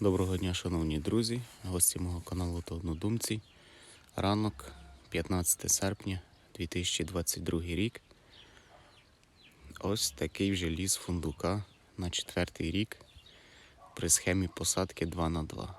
Доброго дня, шановні друзі, гості мого каналу та однодумці. Ранок, 15 серпня 2022 рік. Ось такий вже ліс фундука на четвертий рік при схемі посадки 2 на 2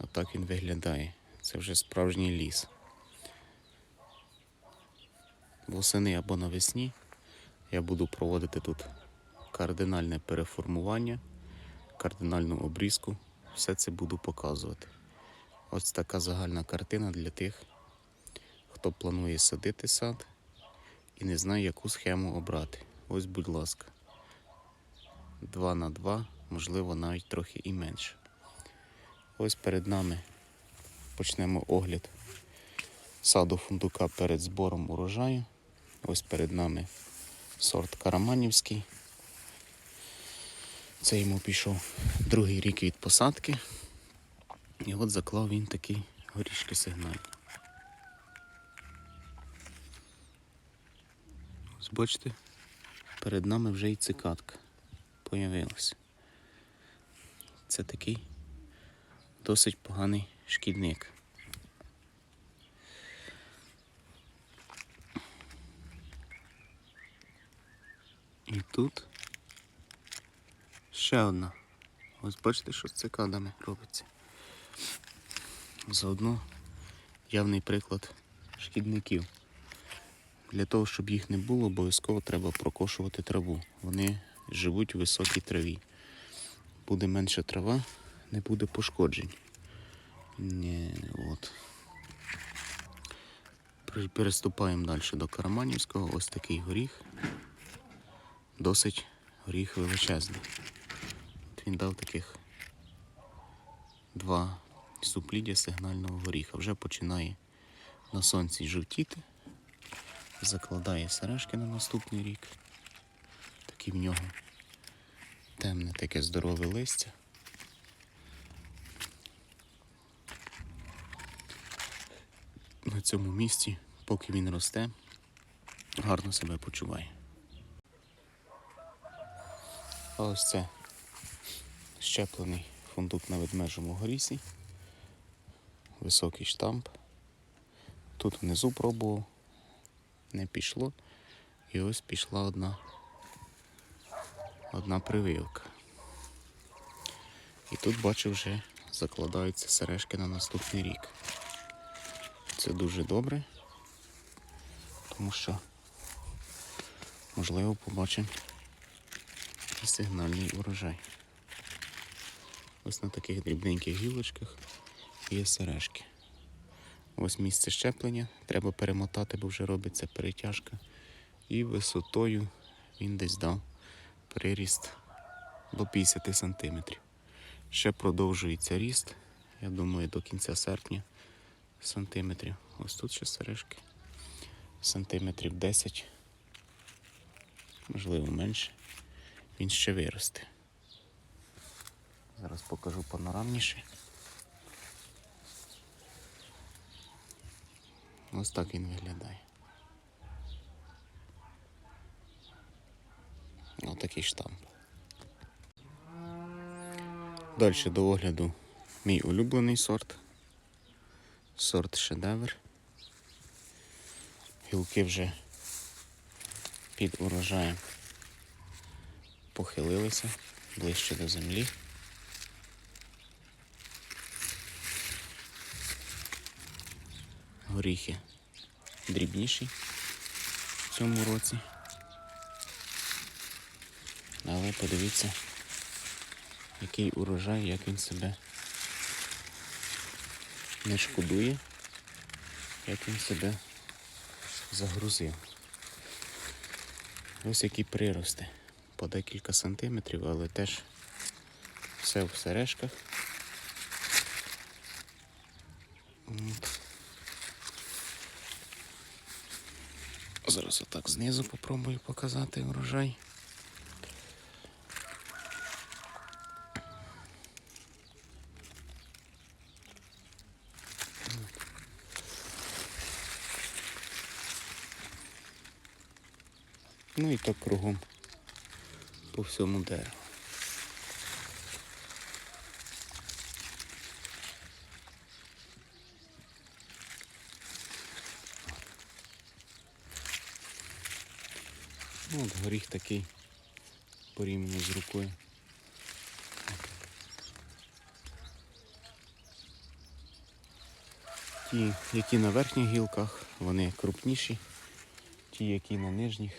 Отак він виглядає. Це вже справжній ліс. Восени або навесні я буду проводити тут кардинальне переформування кардинальну обрізку. Все це буду показувати. Ось така загальна картина для тих, хто планує садити сад і не знає, яку схему обрати. Ось, будь ласка, 2 на 2, можливо, навіть трохи і менше. Ось перед нами почнемо огляд саду фундука перед збором урожаю. Ось перед нами сорт Караманівський. Це йому пішов другий рік від посадки. І от заклав він такий горішки сигнальні. Бачите, перед нами вже і цикатка появилася. Це такий досить поганий шкідник. І тут Ще одна. Ось бачите, що з цикадами робиться. Заодно явний приклад шкідників. Для того, щоб їх не було, обов'язково треба прокошувати траву. Вони живуть у високій траві. Буде менше трава, не буде пошкоджень. Ні, от. Переступаємо далі до Караманівського. Ось такий горіх. Досить горіх величезний. Він дав таких два супліддя сигнального горіха. Вже починає на сонці жовтіти, закладає сережки на наступний рік. Такі в нього темне таке здорове листя. На цьому місці, поки він росте, гарно себе почуває. Ось це щеплений фундук на ведмежому горісі. Високий штамп. Тут внизу пробував, не пішло. І ось пішла одна, одна прививка. І тут бачу вже закладаються сережки на наступний рік. Це дуже добре, тому що можливо побачимо і сигнальний урожай. Ось на таких дрібненьких гілочках є сережки. Ось місце щеплення. Треба перемотати, бо вже робиться перетяжка. І висотою він десь дав приріст до 50 см. Ще продовжується ріст. Я думаю, до кінця серпня сантиметрів. Ось тут ще сережки. Сантиметрів 10, можливо менше. Він ще виросте. Зараз покажу панорамніше. Ось так він виглядає. Ось такий штамп. Далі до огляду мій улюблений сорт. Сорт шедевр. Гілки вже під урожаєм похилилися ближче до землі. Горіхи дрібніші в цьому році. Але подивіться, який урожай, як він себе не шкодує, як він себе загрузив. Ось які прирости по декілька сантиметрів, але теж все в сережках. От. Зараз отак знизу попробую показати урожай. Ну і так кругом по всьому дереву. Ну, от горіх такий порівняно з рукою. Ті, які на верхніх гілках, вони крупніші. Ті, які на нижніх,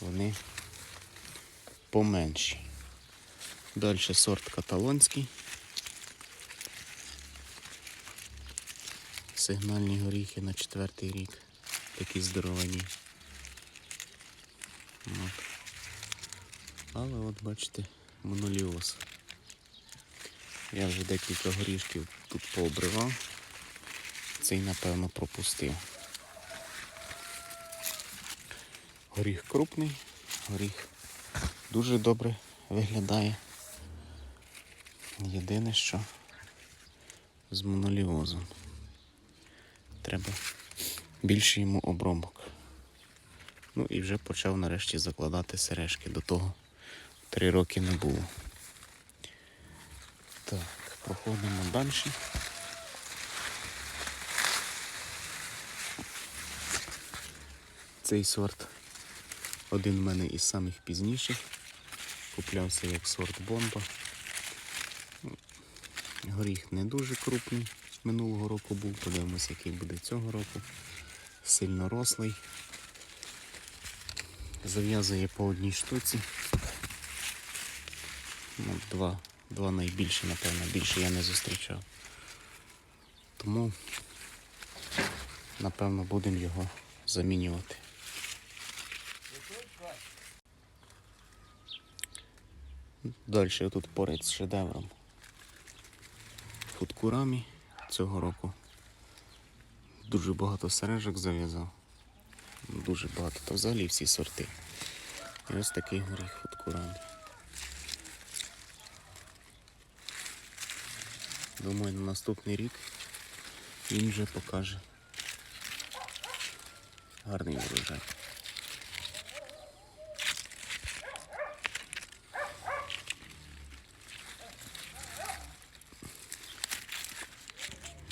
вони поменші. Далі сорт каталонський. Сигнальні горіхи на четвертий рік. Такі здоровані. От. Але от бачите, моноліоз. Я вже декілька горішків тут пообривав. Цей, напевно, пропустив. Горіх крупний, горіх дуже добре виглядає. Єдине, що з моноліозом. Треба більше йому обробок. Ну і вже почав нарешті закладати сережки. До того три роки не було. Так, проходимо далі. Цей сорт один в мене із самих пізніших. Куплявся як сорт бомба. Горіх не дуже крупний. Минулого року був, подивимось, який буде цього року. Сильно рослий. Зав'язує по одній штуці. Ну, два, два найбільші, напевно, більше я не зустрічав. Тому, напевно, будемо його замінювати. Далі тут поряд з шедевром. Фудкурамі цього року. Дуже багато сережок зав'язав. Дуже багато. Та взагалі всі сорти. І ось такий горіх фудкурамі. Думаю, на наступний рік він вже покаже гарний врожай.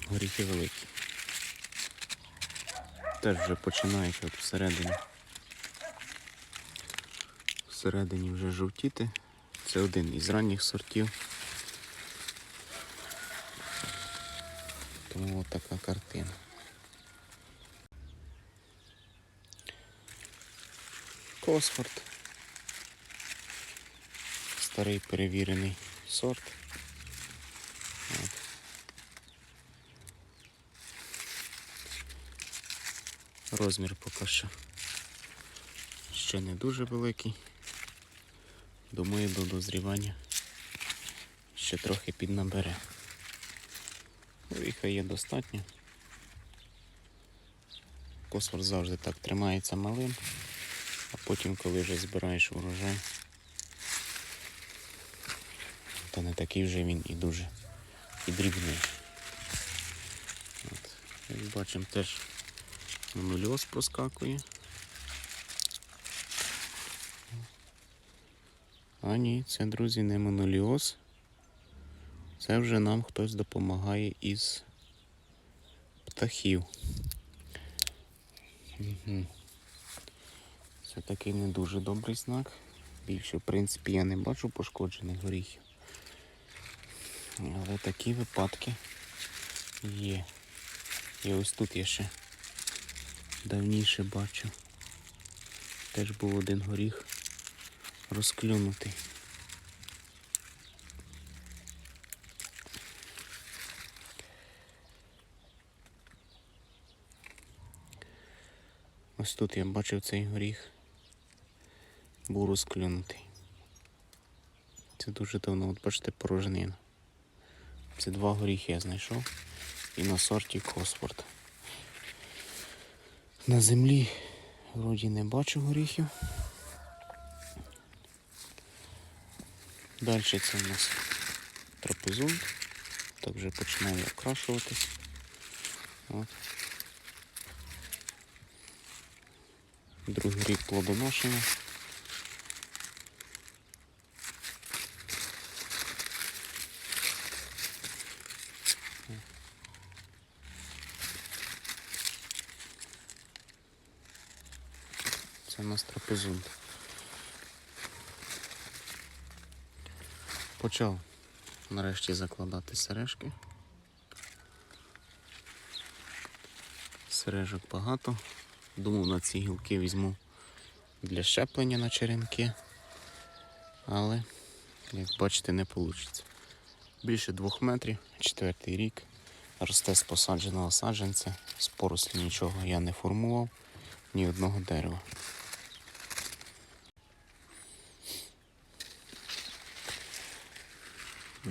Горіхи великі. Теж вже починають всередині. Всередині вже жовтіти. Це один із ранніх сортів. Тому от така картина. Косфорд. Старий перевірений сорт. Розмір поки що ще не дуже великий. Думаю, до дозрівання ще трохи піднабере. Горіха є достатньо. Косфор завжди так тримається малим, а потім, коли вже збираєш урожай, то не такий вже він і дуже і дрібний. От. Як бачимо, теж монольоз проскакує. А ні, це, друзі, не моноліоз. Це вже нам хтось допомагає із птахів. Угу. Це такий не дуже добрий знак. Більше, в принципі, я не бачу пошкоджених горіхів. Але такі випадки є. І ось тут я ще давніше бачу. Теж був один горіх розклюнутий. Ось тут я бачив цей горіх. Був розклюнутий. Це дуже давно, от бачите, порожнина. Це два горіхи я знайшов. І на сорті Косфорд. На землі вроді не бачу горіхів. Далі це у нас трапезун. Так вже починає окрашуватись. От. Другий рік плодоношення. Це у нас трапезунд. Почав нарешті закладати сережки. Сережок багато. Думав на ці гілки візьму для щеплення на черенки. Але, як бачите, не вийде. Більше двох метрів, четвертий рік. Росте з посадженого саджанця. З порослі нічого я не формував, ні одного дерева.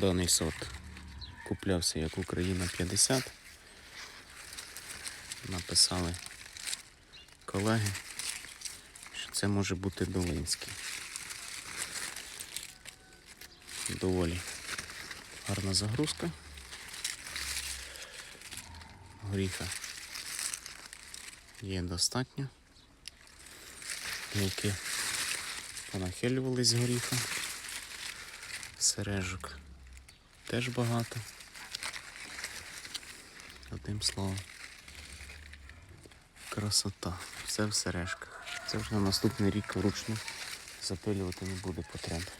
Даний сорт куплявся як Україна 50. Написали колеги, що це може бути Долинський. Доволі гарна загрузка. Горіха є достатньо. Які понахилювались горіха. Сережок теж багато. Одним словом. Красота. Все в сережках. Це вже на наступний рік вручну запилювати не буде потреби.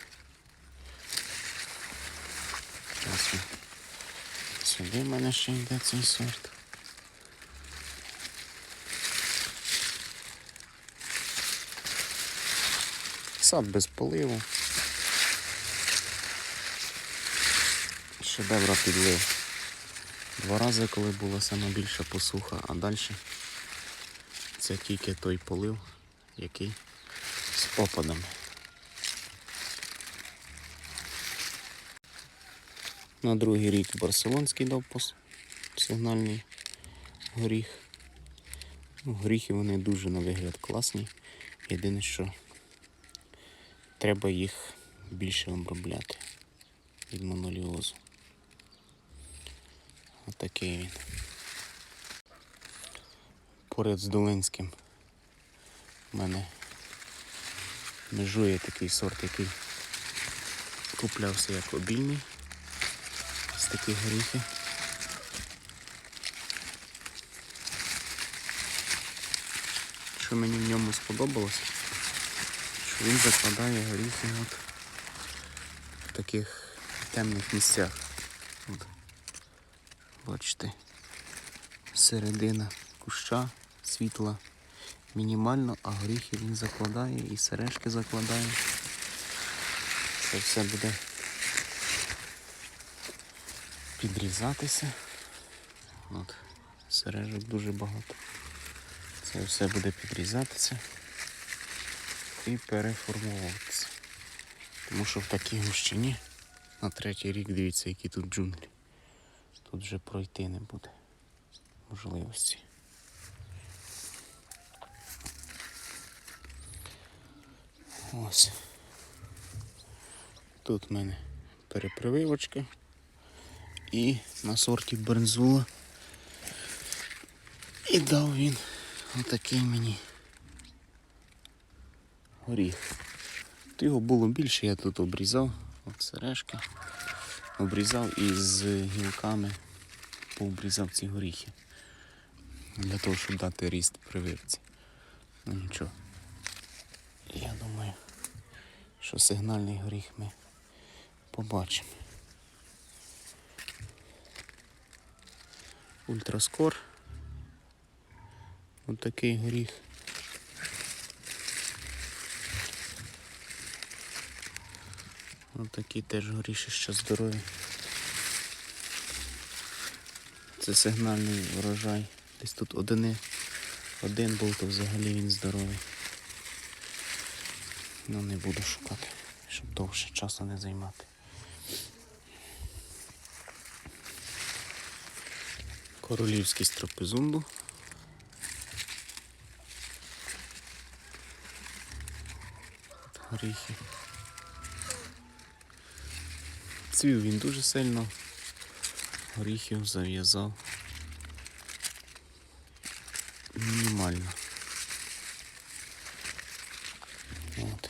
Сюди в мене ще йде цей сорт. Сад без поливу. Шедевра підлив. Два рази, коли була сама більша посуха, а далі це тільки той полив, який з опадами. На другий рік барселонський дав сигнальний горіх. Ну, горіхи вони дуже на вигляд класні. Єдине, що треба їх більше обробляти від моноліозу. Отакий він. Поряд з Долинським в мене межує такий сорт, який куплявся як обільний з таких горіхів. Що мені в ньому сподобалось, що він закладає горіхи от в таких темних місцях. От. Бачите, середина куща, світла мінімально, а горіхи він закладає і сережки закладає. Це все буде підрізатися. От, сережок дуже багато. Це все буде підрізатися і переформовуватися. Тому що в такій гущині на третій рік дивіться, які тут джунглі. Тут вже пройти не буде можливості. Ось. Тут в мене перепрививочка. І на сорті Бернзула. І дав він отакий мені горіх. Тут його було більше, я тут обрізав, от сережки. Обрізав і з гілками пообрізав ці горіхи. Для того, щоб дати ріст прививці. Ну нічого. Я думаю, що сигнальний горіх ми побачимо. Ультраскор. Ось такий горіх. Ось такі теж горіші, що здорові. Це сигнальний врожай. Десь тут один, один був, то взагалі він здоровий. Ну не буду шукати, щоб довше часу не займати. Королівський стропезунду. Горіхи. Цвів він дуже сильно горіхів зав'язав мінімально. От.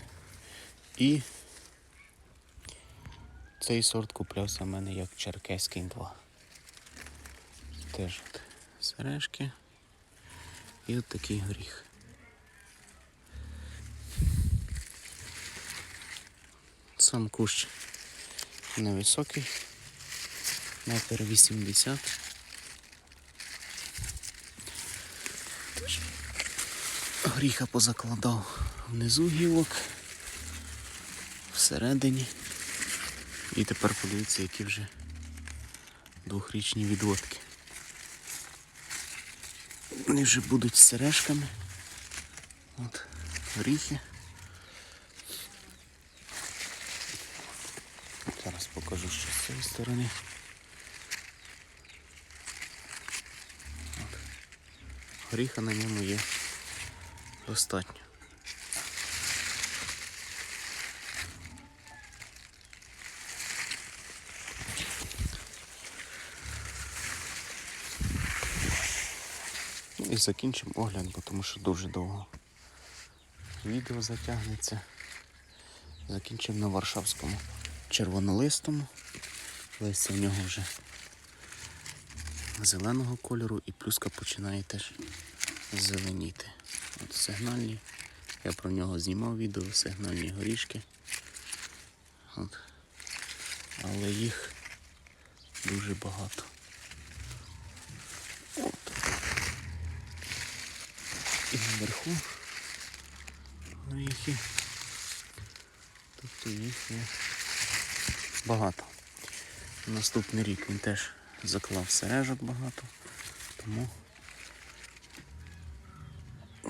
І цей сорт куплявся в мене як черкеський два. Теж от сережки і от такий горіх. Сам кущ невисокий метр вісімдесят. Тож, Горіха позакладав внизу гілок, всередині. І тепер подивіться, які вже двохрічні відводки. Вони вже будуть сережками. От, горіхи. Зараз покажу ще з цієї сторони. Горіха на ньому є достатньо. Ну І закінчимо огляд, бо тому що дуже довго відео затягнеться. Закінчимо на Варшавському червонолистому. Листя в нього вже зеленого кольору і плюска починає теж зеленіти. От сигнальні. Я про нього знімав відео, сигнальні горішки. От. Але їх дуже багато. От. І наверху горіхи. Тобто їх є багато. Наступний рік він теж заклав сережок багато, тому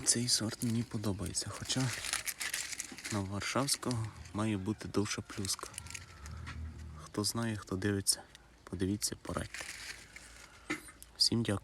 цей сорт мені подобається. Хоча на Варшавського має бути довша плюска. Хто знає, хто дивиться, подивіться, порадьте. Всім дякую.